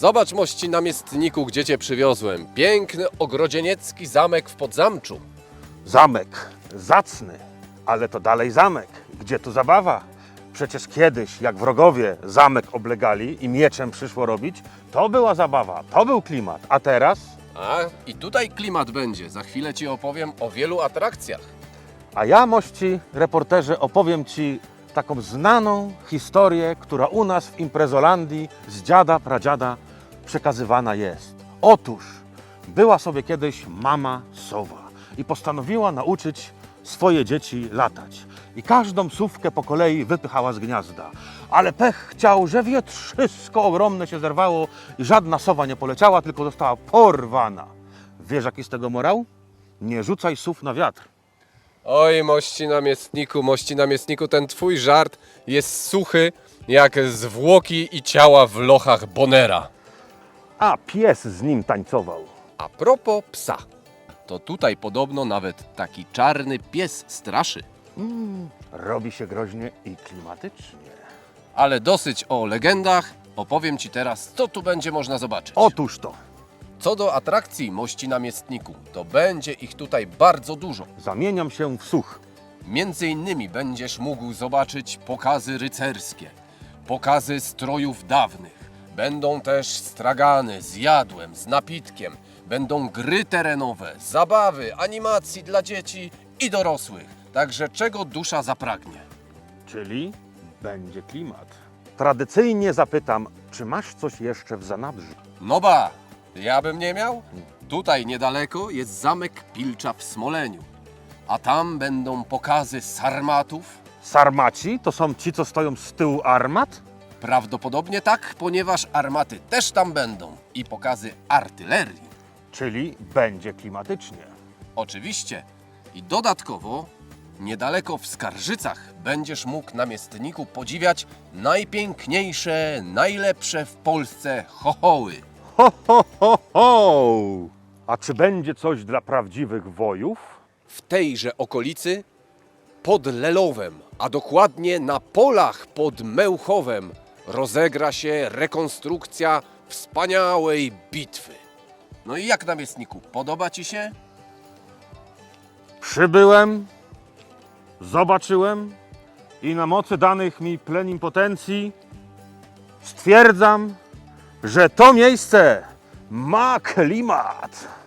Zobacz, mości namiestniku, gdzie cię przywiozłem. Piękny ogrodzieniecki zamek w Podzamczu. Zamek, zacny, ale to dalej zamek. Gdzie tu zabawa? Przecież kiedyś, jak wrogowie zamek oblegali i mieczem przyszło robić, to była zabawa, to był klimat. A teraz? A i tutaj klimat będzie. Za chwilę ci opowiem o wielu atrakcjach. A ja, mości reporterze, opowiem Ci taką znaną historię, która u nas w imprezolandii z dziada, pradziada przekazywana jest. Otóż była sobie kiedyś mama sowa i postanowiła nauczyć swoje dzieci latać. I każdą sówkę po kolei wypychała z gniazda. Ale pech chciał, że wietrzysko ogromne się zerwało i żadna sowa nie poleciała, tylko została porwana. Wiesz, jaki z tego morał? Nie rzucaj sów na wiatr. Oj, mości namiestniku, mości namiestniku, ten twój żart jest suchy jak zwłoki i ciała w lochach Bonera. A pies z nim tańcował. A propos psa, to tutaj podobno nawet taki czarny pies straszy. Robi się groźnie i klimatycznie. Ale dosyć o legendach, opowiem ci teraz, co tu będzie można zobaczyć. Otóż to, Co do atrakcji mości namiestniku, to będzie ich tutaj bardzo dużo. zamieniam się w such. Między innymi będziesz mógł zobaczyć pokazy rycerskie, pokazy strojów dawnych. Będą też stragany z jadłem, z napitkiem. Będą gry terenowe, zabawy, animacji dla dzieci i dorosłych. Także czego dusza zapragnie. Czyli będzie klimat. Tradycyjnie zapytam, czy masz coś jeszcze w zanadrzu? No ba, ja bym nie miał? Tutaj niedaleko jest zamek Pilcza w Smoleniu. A tam będą pokazy sarmatów, Sarmaci to są ci, co stoją z tyłu armat? Prawdopodobnie tak, ponieważ armaty też tam będą i pokazy artylerii. Czyli będzie klimatycznie. Oczywiście. I dodatkowo, niedaleko w Skarżycach będziesz mógł namiestniku podziwiać najpiękniejsze, najlepsze w Polsce chochoły. Ho, ho, ho, ho! A czy będzie coś dla prawdziwych wojów? W tejże okolicy pod Lelowem, a dokładnie na polach pod Mełchowem rozegra się rekonstrukcja wspaniałej bitwy. No i jak namiestniku, podoba ci się? Przybyłem, zobaczyłem i na mocy danych mi plenimpotencji stwierdzam, że to miejsce ma klimat.